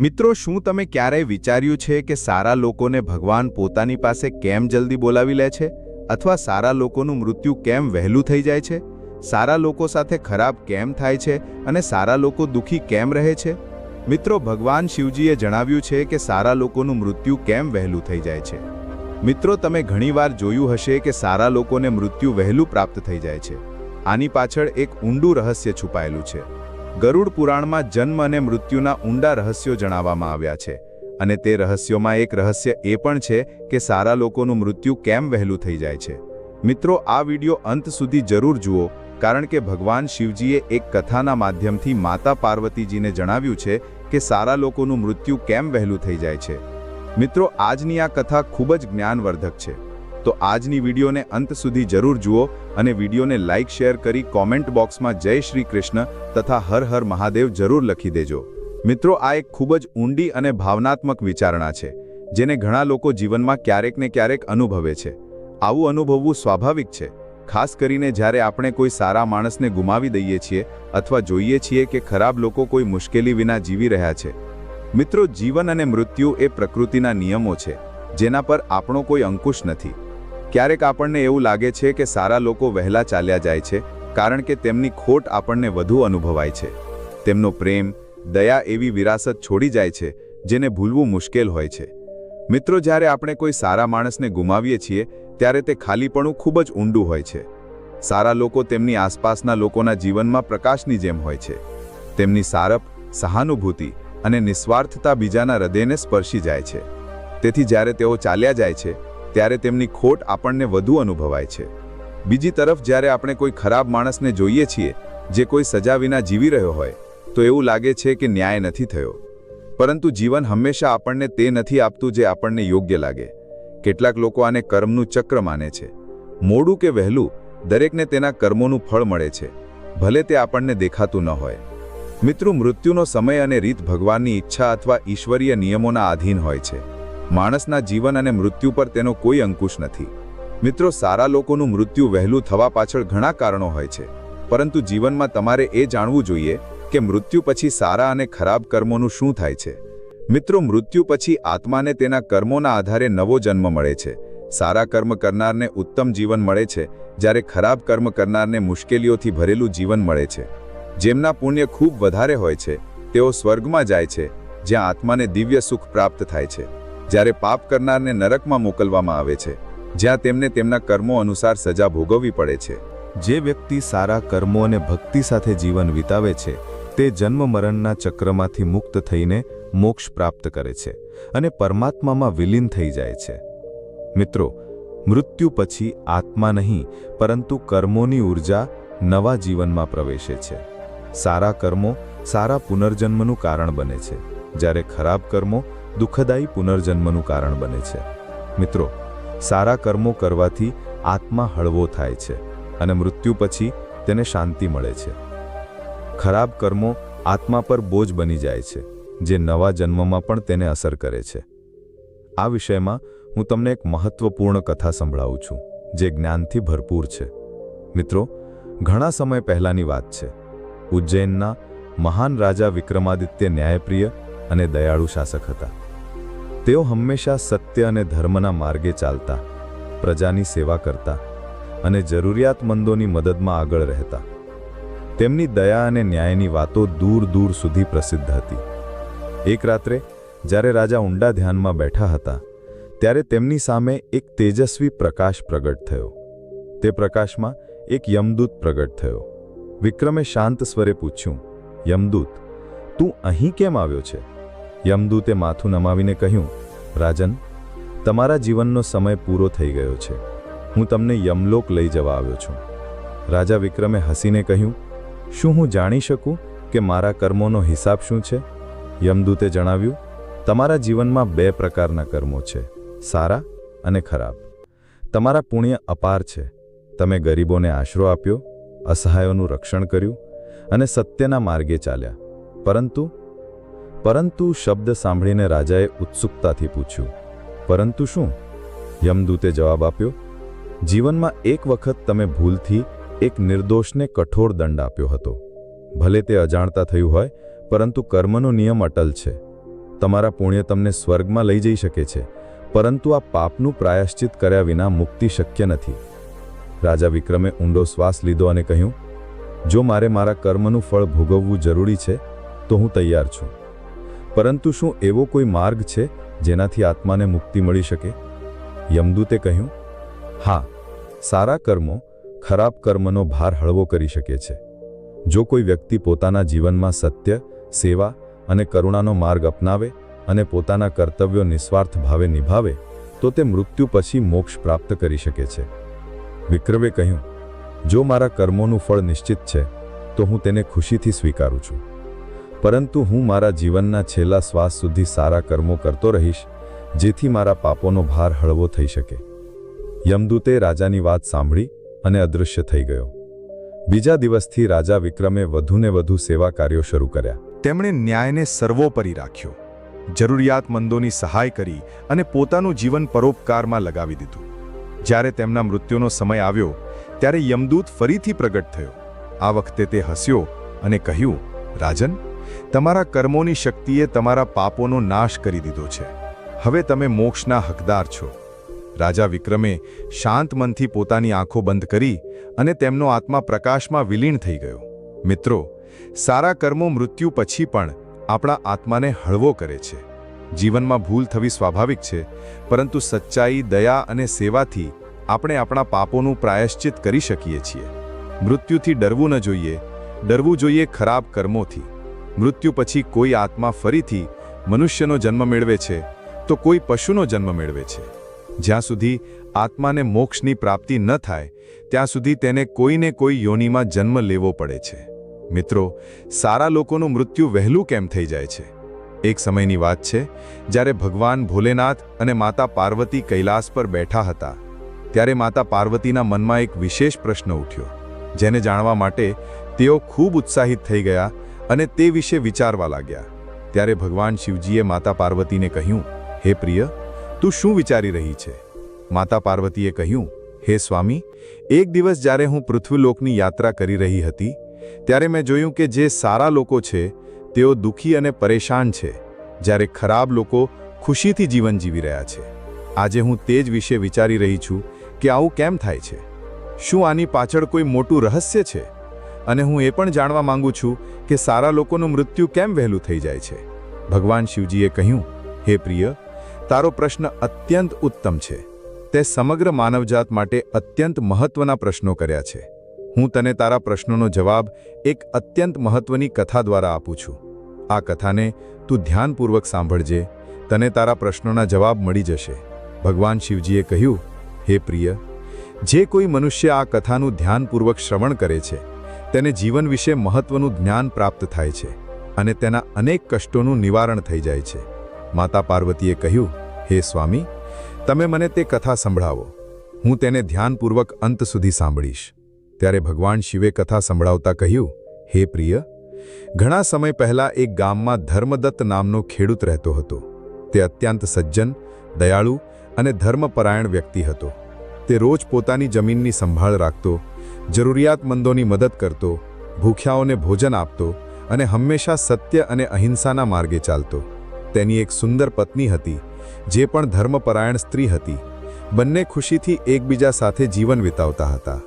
મિત્રો, શું તમે ક્યારેય વિચાર્યું છે કે સારા લોકોને ભગવાન પોતાની પાસે કેમ જલ્દી બોલાવી લે છે? અથવા સારા લોકોનું મૃત્યુ કેમ વહેલું થઈ જાય છે? સારા લોકો સાથે ખરાબ કેમ થાય છે અને સારા લોકો દુઃખી કેમ રહે છે? મિત્રો, ભગવાન શિવજીએ જણાવ્યું છે કે સારા લોકોનું મૃત્યુ કેમ વહેલું થઈ જાય છે? મિત્રો, તમે ઘણીવાર જોયું હશે કે સારા લોકોને મૃત્યુ વહેલું પ્રાપ્ત થઈ જાય છે. આની પાછળ એક ઊંડું રહસ્ય છુપાયેલું છે. ગરુડ પુરાણમાં જન્મ અને મૃત્યુના ઊંડા રહસ્યો જણાવવામાં આવ્યા છે અને તે રહસ્યોમાં એક રહસ્ય એ પણ છે કે સારા લોકોનું મૃત્યુ કેમ વહેલું થઈ જાય છે. મિત્રો, આ વિડિયો અંત સુધી જરૂર જુઓ, કારણ કે ભગવાન શિવજીએ એક કથાના માધ્યમથી માતા પાર્વતીજીને જણાવ્યું છે કે સારા લોકોનું મૃત્યુ કેમ વહેલું થઈ જાય છે. મિત્રો, આજની આ કથા ખૂબ જ જ્ઞાનવર્ધક છે. તો આજની વિડીયોને અંત સુધી જરૂર જુઓ અને વિડીયોને લાઇક, શેર કરી કોમેન્ટ બોક્સમાં જય શ્રી કૃષ્ણ તથા હર હર મહાદેવ જરૂર લખી દેજો. મિત્રો, આ એક ખૂબ જ ઊંડી અને ભાવનાત્મક વિચારણા છે, જેને ઘણા લોકો જીવનમાં ક્યારેક ને ક્યારેક અનુભવે છે. આવું અનુભવવું સ્વાભાવિક છે, ખાસ કરીને જ્યારે આપણે કોઈ સારા માણસને ગુમાવી દઈએ છીએ અથવા જોઈએ છીએ કે ખરાબ લોકો કોઈ મુશ્કેલી વિના જીવી રહ્યા છે. મિત્રો, જીવન અને મૃત્યુ એ પ્રકૃતિના નિયમો છે, જેના પર આપણો કોઈ અંકુશ નથી. ક્યારેક આપણને એવું લાગે છે કે સારા લોકો વહેલા ચાલ્યા જાય છે, કારણ કે તેમની ખોટ આપણને વધુ અનુભવાય છે. તેમનો પ્રેમ, દયા એવી વિરાસત છોડી જાય છે, જેને ભૂલવું મુશ્કેલ હોય છે. મિત્રો, જ્યારે આપણે કોઈ સારા માણસને ગુમાવીએ છીએ, ત્યારે તે ખાલીપણું ખૂબ જ ઊંડું હોય છે. સારા લોકો તેમની આસપાસના લોકોના જીવનમાં પ્રકાશની જેમ હોય છે. તેમની સારપ, સહાનુભૂતિ અને નિસ્વાર્થતા બીજાના હૃદયને સ્પર્શી જાય છે. તેથી જ્યારે તેઓ ચાલ્યા જાય છે ત્યારે તેમની ખોટ આપણને વધુ અનુભવાય છે. બીજી તરફ, જ્યારે આપણે કોઈ ખરાબ માણસને જોઈએ છીએ, જે કોઈ સજા વિના જીવી રહ્યો હોય, તો એવું લાગે છે કે ન્યાય નથી થયો. પરંતુ જીવન હંમેશા આપણને તે નથી આપતું જે આપણને યોગ્ય લાગે. કેટલાક લોકો આને કર્મનું ચક્ર માને છે. મોડું કે વહેલું, દરેકને તેના કર્મોનું ફળ મળે છે. ભલે તે આપણને દેખાતું ન હોય. મિત્રો, મૃત્યુનો સમય અને રીત ભગવાનની ઈચ્છા અથવા ઈશ્વરીય નિયમોના આધીન હોય છે. માણસના જીવન અને મૃત્યુ પર તેનો કોઈ અંકુશ નથી. મિત્રો, સારા લોકોનું મૃત્યુ વહેલું થવા પાછળ ઘણા કારણો હોય છે. પરંતુ જીવનમાં તમારે એ જાણવું જોઈએ કે મૃત્યુ પછી સારા અને ખરાબ કર્મોનું શું થાય છે. મિત્રો, મૃત્યુ પછી આત્માને તેના કર્મોના આધારે નવો જન્મ મળે છે. સારા કર્મ કરનારને ઉત્તમ જીવન મળે છે, જ્યારે ખરાબ કર્મ કરનારને મુશ્કેલીઓથી ભરેલું જીવન મળે છે. જેમના પુણ્ય ખૂબ વધારે હોય છે, તેઓ સ્વર્ગમાં જાય છે, જ્યાં આત્માને દિવ્ય સુખ પ્રાપ્ત થાય છે. જ્યારે પાપ કરનારને નરકમાં મોકલવામાં આવે છે, જ્યાં તેમને તેમના કર્મો અનુસાર સજા ભોગવવી પડે છે. જે વ્યક્તિ સારા કર્મો અને ભક્તિ સાથે જીવન વિતાવે છે, તે જન્મ મરણના ચક્રમાંથી મુક્ત થઈને મોક્ષ પ્રાપ્ત કરે છે અને પરમાત્મામાં વિલીન થઈ જાય છે. મિત્રો, મૃત્યુ પછી આત્મા નહીં, પરંતુ કર્મોની ઊર્જા નવા જીવનમાં પ્રવેશે છે. સારા કર્મો સારા પુનર્જન્મનું કારણ બને છે. જ્યારે ખરાબ કર્મો દુઃખદાયી પુનર્જન્મનું કારણ બને છે. મિત્રો, સારા કર્મો કરવાથી આત્મા હળવો થાય છે અને મૃત્યુ પછી તેને શાંતિ મળે છે. ખરાબ કર્મો આત્મા પર બોજ બની જાય છે, જે નવા જન્મમાં પણ તેને અસર કરે છે. આ વિષયમાં હું તમને એક મહત્વપૂર્ણ કથા સંભળાવું છું, જે જ્ઞાનથી ભરપૂર છે. મિત્રો, ઘણા સમય પહેલાંની વાત છે. ઉજ્જૈનના મહાન રાજા વિક્રમાદિત્ય ન્યાયપ્રિય અને દયાળુ શાસક હતા. તેઓ હંમેશા સત્ય અને ધર્મના માર્ગે ચાલતા, પ્રજાની સેવા કરતા અને જરૂરિયાતમંદોની મદદમાં આગળ રહેતા. તેમની દયા અને ન્યાયની વાતો દૂર દૂર સુધી પ્રસિદ્ધ હતી. એક રાત્રે, જ્યારે રાજા ઊંડા ધ્યાનમાં બેઠા હતા, ત્યારે તેમની સામે એક તેજસ્વી પ્રકાશ પ્રગટ થયો. તે પ્રકાશમાં એક યમદૂત પ્રગટ થયો. વિક્રમે શાંત સ્વરે પૂછ્યું, યમદૂત, તું અહીં કેમ આવ્યો છે? યમદૂતે માથું નમાવીને કહ્યું, રાજન, તમારા જીવનનો સમય પૂરો થઈ ગયો છે. હું તમને યમલોક લઈ જવા આવ્યો છું. રાજા વિક્રમે હસીને કહ્યું, શું હું જાણી શકું કે મારા કર્મોનો હિસાબ શું છે? યમદૂતે જણાવ્યું, તમારા જીવનમાં બે પ્રકારના કર્મો છે, સારા અને ખરાબ. તમારા પુણ્ય અપાર છે. તમે ગરીબોને આશરો આપ્યો, અસહાયોનું રક્ષણ કર્યું અને સત્યના માર્ગે ચાલ્યા. પરંતુ પરંતુ શબ્દ સાંભળીને રાજાએ ઉત્સુકતાથી પૂછ્યું, પરંતુ શું? યમદૂતે જવાબ આપ્યો, જીવનમાં એક વખત તમે ભૂલથી એક નિર્દોષને કઠોર દંડ આપ્યો હતો. ભલે તે અજાણતા થયું હોય, પરંતુ કર્મનો નિયમ અટલ છે. તમારા પુણ્ય તમને સ્વર્ગમાં લઈ જઈ શકે છે, પરંતુ આ પાપનું પ્રાયશ્ચિત કર્યા વિના મુક્તિ શક્ય નથી. રાજા વિક્રમે ઊંડો શ્વાસ લીધો અને કહ્યું, જો મારે મારા કર્મનું ફળ ભોગવવું જરૂરી છે, તો હું તૈયાર છું. પરંતુ શું એવો કોઈ માર્ગ છે જેનાથી આત્માને મુક્તિ મળી શકે? યમદૂતે કહ્યું, હા, સારા કર્મો ખરાબ કર્મનો ભાર હળવો કરી શકે છે. જો કોઈ વ્યક્તિ પોતાના જીવનમાં સત્ય, સેવા અને કરુણાનો માર્ગ અપનાવે અને પોતાના કર્તવ્યો નિસ્વાર્થ ભાવે નિભાવે, તો તે મૃત્યુ પછી મોક્ષ પ્રાપ્ત કરી શકે છે. વિક્રમે કહ્યું, જો મારા કર્મોનું ફળ નિશ્ચિત છે, તો હું તેને ખુશીથી સ્વીકારું છું. પરંતુ હું મારા જીવનના છેલ્લા શ્વાસ સુધી સારા કર્મો કરતો રહીશ, જેથી મારા પાપોનો ભાર હળવો થઈ શકે. યમદૂતે રાજાની વાત સાંભળી અને અદૃશ્ય થઈ ગયો. બીજા દિવસથી રાજા વિક્રમે વધુને વધુ સેવા કાર્યો શરૂ કર્યા. તેમણે ન્યાયને સર્વોપરી રાખ્યો. જરૂરિયાતમંદોની સહાય કરી અને પોતાનું જીવન પરોપકારમાં લગાવી દીધું. જ્યારે તેમના મૃત્યુનો સમય આવ્યો, ત્યારે યમદૂત ફરીથી પ્રગટ થયો. આ વખતે તે હસ્યો અને કહ્યું, રાજન તમારા કર્મોની શક્તિએ તમારા પાપોનો નાશ કરી દીધો છે. હવે તમે મોક્ષના હકદાર છો. રાજા વિક્રમે શાંત મનથી પોતાની આંખો બંધ કરી અને તેમનો આત્મા પ્રકાશમાં વિલીન થઈ ગયો. મિત્રો, સારા કર્મો મૃત્યુ પછી પણ આપણા આત્માને હળવો કરે છે. જીવનમાં ભૂલ થવી સ્વાભાવિક છે, પરંતુ સચ્ચાઈ, દયા અને સેવાથી આપણે આપણા પાપોનું પ્રાયશ્ચિત કરી શકીએ છીએ. મૃત્યુથી ડરવું ન જોઈએ. ડરવું જોઈએ ખરાબ કર્મોથી. મૃત્યુ પછી કોઈ આત્મા ફરીથી મનુષ્યનો જન્મ મેળવે છે, તો કોઈ પશુનો જન્મ મેળવે છે. જ્યાં સુધી આત્માને મોક્ષની પ્રાપ્તિ ન થાય, ત્યાં સુધી તેને કોઈને કોઈ યોનિમાં જન્મ લેવો પડે છે. મિત્રો, સારા લોકોનું મૃત્યુ વહેલું કેમ થઈ જાય છે? એક સમયની વાત છે, જ્યારે ભગવાન ભોલેનાથ અને માતા પાર્વતી કૈલાસ પર બેઠા હતા, ત્યારે માતા પાર્વતીના મનમાં એક વિશેષ પ્રશ્ન ઉઠ્યો, જેને જાણવા માટે તેઓ ખૂબ ઉત્સાહિત થઈ ગયા અને તે વિશે વિચારવા લાગ્યા. ત્યારે ભગવાન શિવજીએ માતા પાર્વતીને કહ્યું, હે પ્રિય, તું શું વિચારી રહી છે? માતા પાર્વતીએ કહ્યું, હે સ્વામી, એક દિવસ જ્યારે હું પૃથ્વીલોકની યાત્રા કરી રહી હતી, ત્યારે મેં જોયું કે જે સારા લોકો છે, તેઓ દુઃખી અને પરેશાન છે, જ્યારે ખરાબ લોકો ખુશીથી જીવન જીવી રહ્યા છે. આજે હું તે જ વિશે વિચારી રહી છું કે આવું કેમ થાય છે? શું આની પાછળ કોઈ મોટું રહસ્ય છે? અને હું એ પણ જાણવા માંગુ છું કે સારા લોકોનું મૃત્યુ કેમ વહેલું થઈ જાય છે. ભગવાન શિવજીએ કહ્યું, હે પ્રિય, તારો પ્રશ્ન અત્યંત ઉત્તમ છે. તે સમગ્ર માનવજાત માટે અત્યંત મહત્વના પ્રશ્નો કર્યા છે. હું તને તારા પ્રશ્નોનો જવાબ એક અત્યંત મહત્વની કથા દ્વારા આપું છું. આ કથાને તું ધ્યાનપૂર્વક સાંભળજે, તને તારા પ્રશ્નોના જવાબ મળી જશે. ભગવાન શિવજીએ કહ્યું, હે પ્રિય, જે કોઈ મનુષ્ય આ કથાનું ધ્યાનપૂર્વક શ્રવણ કરે છે તેને જીવન વિશે મહત્વનું જ્ઞાન પ્રાપ્ત થાય છે અને તેના અનેક કષ્ટોનું નિવારણ થઈ જાય છે. માતા પાર્વતીએ કહ્યું, હે સ્વામી, તમે મને તે કથા સંભળાવો. હું તેને ધ્યાનપૂર્વક અંત સુધી સાંભળીશ. ત્યારે ભગવાન શિવે કથા સંભળાવતા કહ્યું, હે પ્રિય, ઘણા સમય પહેલા એક ગામમાં ધર્મદત્ત નામનો ખેડૂત રહેતો હતો. તે અત્યંત સજ્જન, દયાળુ અને ધર્મપરાયણ વ્યક્તિ હતો. તે રોજ પોતાની જમીનની સંભાળ રાખતો જરૂરિયાતમંદોની મદદ કરતો, ભૂખ્યાઓને ભોજન આપતો અને હંમેશા સત્ય અને અહિંસાના માર્ગે ચાલતો. તેની એક સુંદર પત્ની હતી, જે પણ ધર્મપરાયણ સ્ત્રી હતી. બંને ખુશીથી એકબીજા સાથે જીવન વિતાવતા હતા.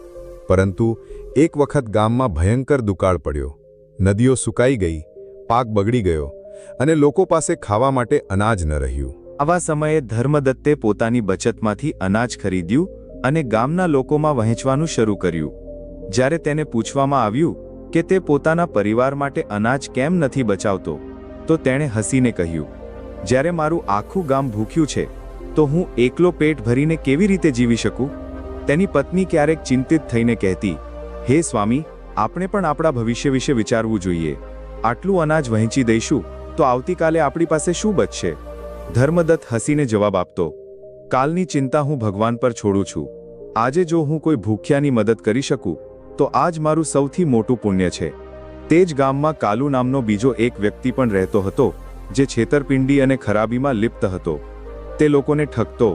પરંતુ એક વખત ગામમાં ભયંકર દુકાળ પડ્યો. નદીઓ સુકાઈ ગઈ, પાક બગડી ગયો અને લોકો પાસે ખાવા માટે અનાજ ન રહ્યું. આવા સમયે ધર્મદત્તે પોતાની બચતમાંથી અનાજ ખરીદ્યું અને ગામના લોકોમાં વહેંચવાનું શરૂ કર્યું. જ્યારે તેને પૂછવામાં આવ્યું કે તે પોતાના પરિવાર માટે અનાજ કેમ નથી બચાવતો, તો તેણે હસીને કહ્યું, જ્યારે મારું આખું ગામ ભૂખ્યું છે, તો હું એકલો પેટ ભરીને કેવી રીતે જીવી શકું? તેની પત્ની ક્યારેક ચિંતિત થઈને કહેતી, હે સ્વામી, આપણે પણ આપણા ભવિષ્ય વિશે વિચારવું જોઈએ. આટલું અનાજ વહેંચી દઈશું, તો આવતીકાલે આપણી પાસે શું બચશે? ધર્મદત્ત હસીને જવાબ આપતો, કાલની ચિંતા હું ભગવાન પર છોડું છું. આજે જો હું કોઈ ભૂખ્યાની મદદ કરી શકું તો આજ મારું સૌથી મોટું પુણ્ય છે. તે જ ગામમાં કાલુ નામનો બીજો એક વ્યક્તિ પણ રહેતો હતો, જે છેતરપિંડી અને ખરાબીમાં લિપ્ત હતો. તે લોકોને ઠગતો,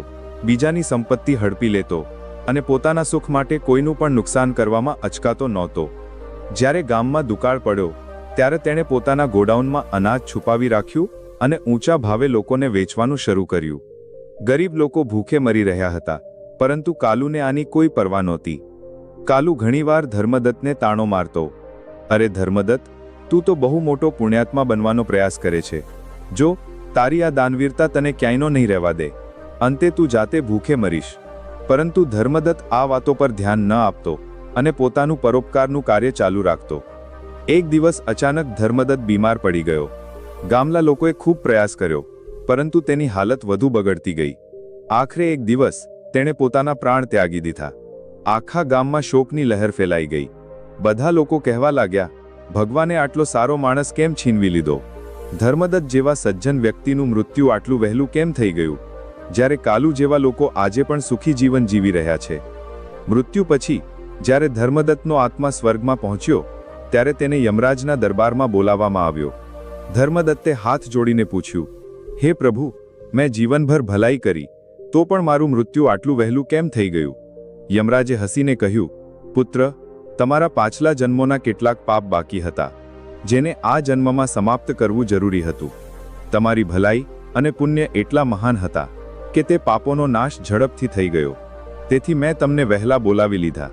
બીજાની સંપત્તિ હડપી લેતો અને પોતાના સુખ માટે કોઈનું પણ નુકસાન કરવામાં અચકાતો નહોતો. જ્યારે ગામમાં દુકાળ પડ્યો, ત્યારે તેણે પોતાના ગોડાઉનમાં અનાજ છુપાવી રાખ્યું અને ઊંચા ભાવે લોકોને વેચવાનું શરૂ કર્યું. ગરીબ લોકો ભૂખે મરી રહ્યા હતા, પરંતુ કાલુને આની કોઈ પરવા નહોતી. કાલુ ઘણીવાર ધર્મદત્તને તાણો મારતો. અરે ધર્મદત્ત, તું તો બહુ મોટો પુણ્યાત્મા બનવાનો પ્રયાસ કરે છે. જો, તારી આ દાનવીરતા તને ક્યાંયનો નહીં રહેવા દે. અંતે તું જાતે ભૂખે મરીશ. પરંતુ ધર્મદત્ત આ વાતો પર ધ્યાન ન આપતો અને પોતાનું પરોપકારનું કાર્ય ચાલુ રાખતો. એક દિવસ અચાનક ધર્મદત્ત બીમાર પડી ગયો. ગામલા લોકોએ ખૂબ પ્રયાસ કર્યો, પરંતુ તેની હાલત વધુ બગડતી ગઈ. આખરે એક દિવસ તેણે પોતાના પ્રાણ ત્યાગી દીધા. આખા ગામમાં શોકની લહેર ફેલાઈ ગઈ. બધા લોકો કહેવા લાગ્યા, ભગવાને આટલો સારો માણસ કેમ છીનવી લીધો? ધર્મદત્ત જેવા સજ્જન વ્યક્તિનું મૃત્યુ આટલું વહેલું કેમ થઈ ગયું? જ્યારે કાલુ જેવા લોકો આજે પણ સુખી જીવન જીવી રહ્યા છે. મૃત્યુ પછી, જ્યારે ધર્મદત્તનો આત્મા સ્વર્ગમાં પહોંચ્યો, ત્યારે તેને યમરાજના દરબારમાં બોલાવવામાં આવ્યો. ધર્મદત્તે હાથ જોડીને પૂછ્યું, હે પ્રભુ, મેં જીવનભર ભલાઈ કરી, તો પણ મારું મૃત્યુ આટલું વહેલું કેમ થઈ ગયું? યમરાજે હસીને કહ્યું, પુત્ર, તમારા પાછલા જન્મોના કેટલાક પાપ બાકી હતા, જેને આ જન્મમાં સમાપ્ત કરવું જરૂરી હતું. તમારી ભલાઈ અને પુણ્ય એટલા મહાન હતા કે તે પાપોનો નાશ ઝડપથી થઈ ગયો. તેથી મેં તમને વહેલા બોલાવી લીધા,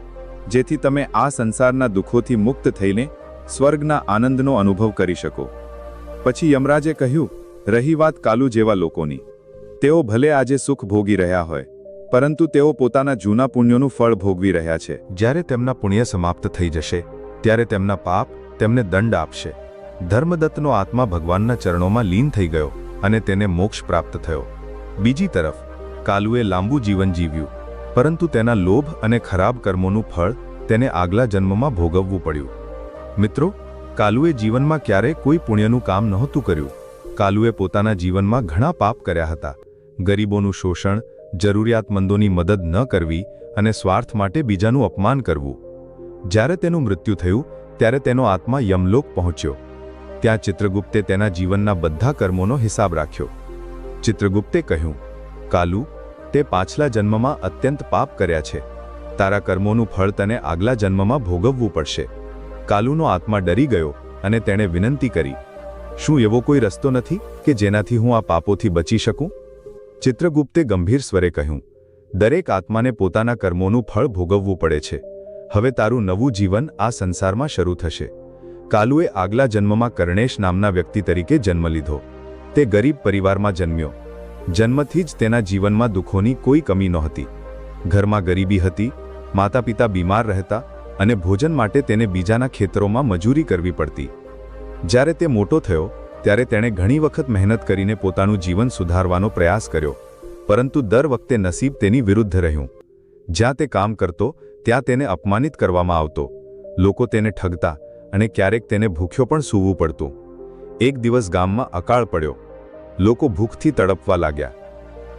જેથી તમે આ સંસારના દુઃખોથી મુક્ત થઈને સ્વર્ગના આનંદનો અનુભવ કરી શકો. પછી યમરાજે કહ્યું, રહી વાત કાલુ જેવા લોકોની. તેઓ ભલે આજે સુખ ભોગી રહ્યા હોય પરંતુ તેઓ પોતાના જૂના પુણ્યોનું ફળ ભોગવી રહ્યા છે. જ્યારે તેમના પુણ્ય સમાપ્ત થઈ જશે, ત્યારે તેમના પાપ તેમને દંડ આપશે. ધર્મદત્તનો આત્મા ભગવાનના ચરણોમાં લીન થઈ ગયો અને તેને મોક્ષ પ્રાપ્ત થયો. બીજી તરફ, કાલુએ લાંબુ જીવન જીવ્યું, પરંતુ તેના લોભ અને ખરાબ કર્મોનું ફળ તેને આગલા જન્મમાં ભોગવવું પડ્યું. મિત્રો, કાલુએ જીવનમાં ક્યારેય કોઈ પુણ્યનું કામ નહોતું કર્યું. કાલુએ પોતાના જીવનમાં ઘણા પાપ કર્યા હતા. ગરીબોનું શોષણ જરૂરિયાતમંદોની મદદ ન કરવી અને સ્વાર્થ માટે બીજાનું અપમાન કરવું. જ્યારે તેનું મૃત્યુ થયું, ત્યારે તેનો આત્મા યમલોક પહોંચ્યો. ત્યાં ચિત્રગુપ્તે તેના જીવનના બધા કર્મોનો હિસાબ રાખ્યો. ચિત્રગુપ્તે કહ્યું, કાલુ, તે પાછલા જન્મમાં અત્યંત પાપ કર્યા છે. તારા કર્મોનું ફળ તને આગલા જન્મમાં ભોગવવું પડશે. કાલુનો આત્મા ડરી ગયો અને તેણે વિનંતી કરી, શું એવો કોઈ રસ્તો નથી કે જેનાથી હું આ પાપોથી બચી શકું? ચિત્રગુપ્તે ગંભીર સ્વરે કહ્યું, દરેક આત્માને પોતાના કર્મોનું ફળ ભોગવવું પડે છે. હવે તારું નવું જીવન આ સંસારમાં શરૂ થશે. કાલુએ આગલા જન્મમાં કર્ણેશ નામના વ્યક્તિ તરીકે જન્મ લીધો. તે ગરીબ પરિવારમાં જન્મ્યો. જન્મથી જ તેના જીવનમાં દુઃખોની કોઈ કમી નહોતી. ઘરમાં ગરીબી હતી માતા પિતા બીમાર રહેતા અને ભોજન માટે તેને બીજાના ખેતરોમાં મજૂરી કરવી પડતી. જ્યારે તે મોટો થયો ત્યારે તેણે ઘણી વખત મહેનત કરીને પોતાનું જીવન સુધારવાનો પ્રયાસ કર્યો, પરંતુ દર વખતે નસીબ તેની વિરુદ્ધ રહ્યું. જ્યાં તે કામ કરતો, ત્યાં તેને અપમાનિત કરવામાં આવતો. લોકો તેને ઠગતા અને ક્યારેક તેને ભૂખ્યો પણ સૂવું પડતું. એક દિવસ ગામમાં અકાળ પડ્યો. લોકો ભૂખથી તડપવા લાગ્યા.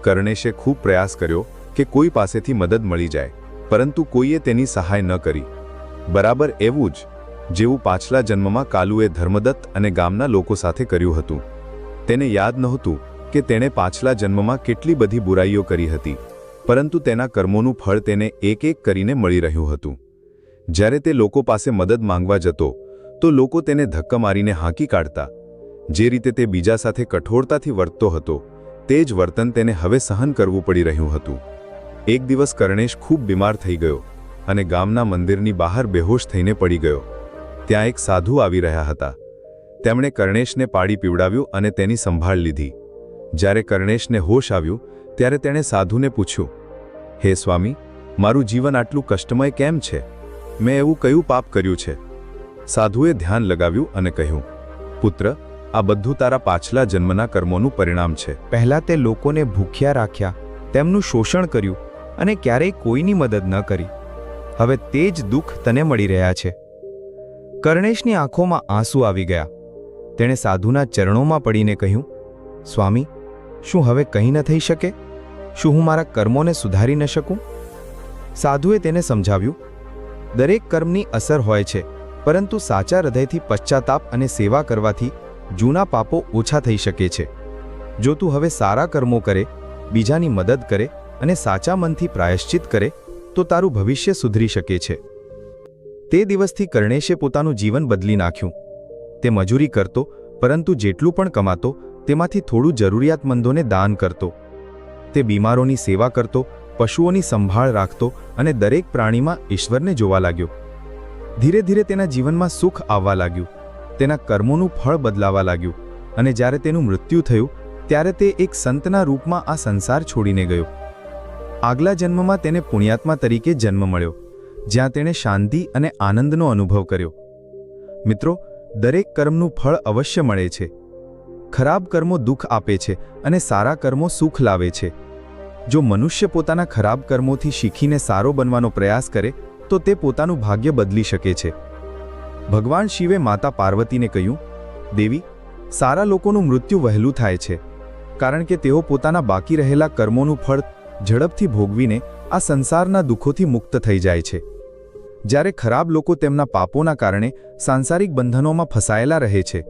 કર્ણેશે ખૂબ પ્રયાસ કર્યો કે કોઈ પાસેથી મદદ મળી જાય, પરંતુ કોઈએ તેની સહાય ન કરી. બરાબર એવું જ જેવું પાછલા જન્મમાં કાલુએ ધર્મદત્ત અને ગામના લોકો સાથે કર્યું હતું. તેને યાદ નહોતું કે તેણે પાછલા જન્મમાં કેટલી બધી બુરાઈઓ કરી હતી, પરંતુ તેના કર્મોનું ફળ તેને એક એક કરીને મળી રહ્યું હતું. જ્યારે તે લોકો પાસે મદદ માંગવા જતો, તો લોકો તેને ધક્કા મારીને હાંકી કાઢતા. જે રીતે તે બીજા સાથે કઠોરતાથી વર્તતો હતો, તે જ વર્તન તેને હવે સહન કરવું પડી રહ્યું હતું. એક દિવસ કરણેશ ખૂબ બીમાર થઈ ગયો અને ગામના મંદિરની બહાર બેહોશ થઈને પડી ગયો. ત્યાં એક સાધુ આવી રહ્યા હતા. તેમણે કર્ણેશને પાડી પીવડાવ્યું અને તેની સંભાળ લીધી. જ્યારે કર્ણેશને હોશ આવ્યું, ત્યારે તેણે સાધુને પૂછ્યું, હે સ્વામી, મારું જીવન આટલું કષ્ટમય કેમ છે? મેં એવું કયું પાપ કર્યું છે? સાધુએ ધ્યાન લગાવ્યું અને કહ્યું, પુત્ર, આ બધું તારા પાછલા જન્મના કર્મોનું પરિણામ છે. પહેલા તે લોકોને ભૂખ્યા રાખ્યા, તેમનું શોષણ કર્યું અને ક્યારેય કોઈની મદદ ન કરી. હવે તે જ દુઃખ તને મળી રહ્યા છે. કર્ણેશની આંખોમાં આંસુ આવી ગયા. તેણે સાધુના ચરણોમાં પડીને કહ્યું, સ્વામી, શું હવે કંઈ ન થઈ શકે? શું હું મારા કર્મોને સુધારી ન શકું? સાધુએ તેને સમજાવ્યું, દરેક કર્મની અસર હોય છે, પરંતુ સાચા હૃદયથી પશ્ચાતાપ અને સેવા કરવાથી જૂના પાપો ઓછા થઈ શકે છે. જો તું હવે સારા કર્મો કરે, બીજાની મદદ કરે અને સાચા મનથી પ્રાયશ્ચિત કરે, તો તારું ભવિષ્ય સુધરી શકે છે. તે દિવસથી કર્ણેશે પોતાનું જીવન બદલી નાખ્યું. તે મજૂરી કરતો, પરંતુ જેટલું પણ કમાતો, તેમાંથી થોડું જરૂરિયાતમંદોને દાન કરતો. તે બીમારોની સેવા કરતો, પશુઓની સંભાળ રાખતો અને દરેક પ્રાણીમાં ઈશ્વરને જોવા લાગ્યો. ધીરે ધીરે તેના જીવનમાં સુખ આવવા લાગ્યું. તેના કર્મોનું ફળ બદલાવા લાગ્યું અને જ્યારે તેનું મૃત્યુ થયું, ત્યારે તે એક સંતના રૂપમાં આ સંસાર છોડીને ગયો. આગલા જન્મમાં તેને પુણ્યાત્મા તરીકે જન્મ મળ્યો. જ્યાં તેણે શાંતિ અને આનંદનો અનુભવ કર્યો. મિત્રો, દરેક કર્મનું ફળ અવશ્ય મળે છે. ખરાબ કર્મો દુઃખ આપે છે અને સારા કર્મો સુખ લાવે છે. જો મનુષ્ય પોતાના ખરાબ કર્મોથી શીખીને સારો બનવાનો પ્રયાસ કરે, તો તે પોતાનું ભાગ્ય બદલી શકે છે. ભગવાન શિવે માતા પાર્વતીને કહ્યું, દેવી, સારા લોકોનું મૃત્યુ વહેલું થાય છે. કારણ કે તેઓ પોતાના બાકી રહેલા કર્મોનું ફળ ઝડપથી ભોગવીને આ સંસારના દુઃખોથી મુક્ત થઈ જાય છે. જ્યારે ખરાબ લોકો તેમના પાપોના કારણે સાંસારિક બંધનોમાં ફસાયેલા રહે છે,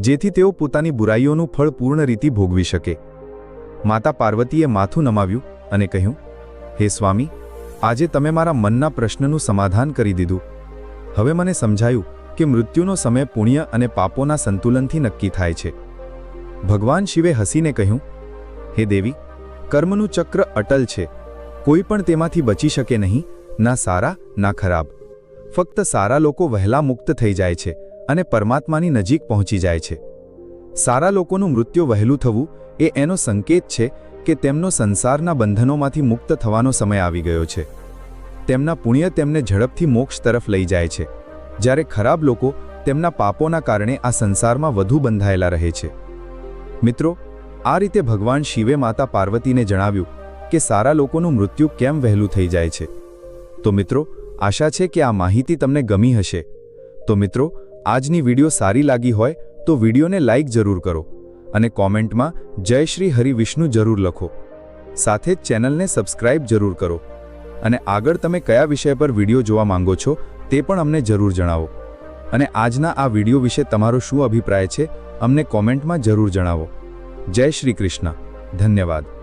જેથી તેઓ પોતાની બુરાઈઓનું ફળ પૂર્ણ રીતે ભોગવી શકે. માતા પાર્વતીએ માથું નમાવ્યું અને કહ્યું, હે સ્વામી, આજે તમે મારા મનના પ્રશ્નનું સમાધાન કરી દીધું. હવે મને સમજાયું કે મૃત્યુનો સમય પુણ્ય અને પાપોના સંતુલનથી નક્કી થાય છે. ભગવાન શિવે હસીને કહ્યું, હે દેવી, કર્મનું ચક્ર અટલ છે. કોઈ પણ તેમાંથી બચી શકે નહીં. ના સારા, ના ખરાબ. ફક્ત સારા લોકો વહેલા મુક્ત થઈ જાય છે અને પરમાત્માની નજીક પહોંચી જાય છે. સારા લોકોનું મૃત્યુ વહેલું થવું એ એનો સંકેત છે કે તેમનો સંસારના બંધનોમાંથી મુક્ત થવાનો સમય આવી ગયો છે. તેમના પુણ્ય તેમને ઝડપથી મોક્ષ તરફ લઈ જાય છે. જ્યારે ખરાબ લોકો તેમના પાપોના કારણે આ સંસારમાં વધુ બંધાયેલા રહે છે. મિત્રો, આ રીતે ભગવાન શિવે માતા પાર્વતીને જણાવ્યું કે સારા લોકોનું મૃત્યુ કેમ વહેલું થઈ જાય છે? તો મિત્રો, આશા છે કે આ માહિતી તમને ગમી હશે. તો મિત્રો, આજની વીડિયો સારી લાગી હોય તો વિડીયોને લાઇક જરૂર કરો અને કોમેન્ટમાં જય શ્રી હરિ વિષ્ણુ જરૂર લખો. સાથે જ ચેનલને સબસ્ક્રાઇબ જરૂર કરો અને આગળ તમે કયા વિષય પર વીડિયો જોવા માંગો છો તે પણ અમને જરૂર જણાવો. અને આજના આ વીડિયો વિશે તમારો શું અભિપ્રાય છે, અમને કોમેન્ટમાં જરૂર જણાવો. જય શ્રી કૃષ્ણ. ધન્યવાદ.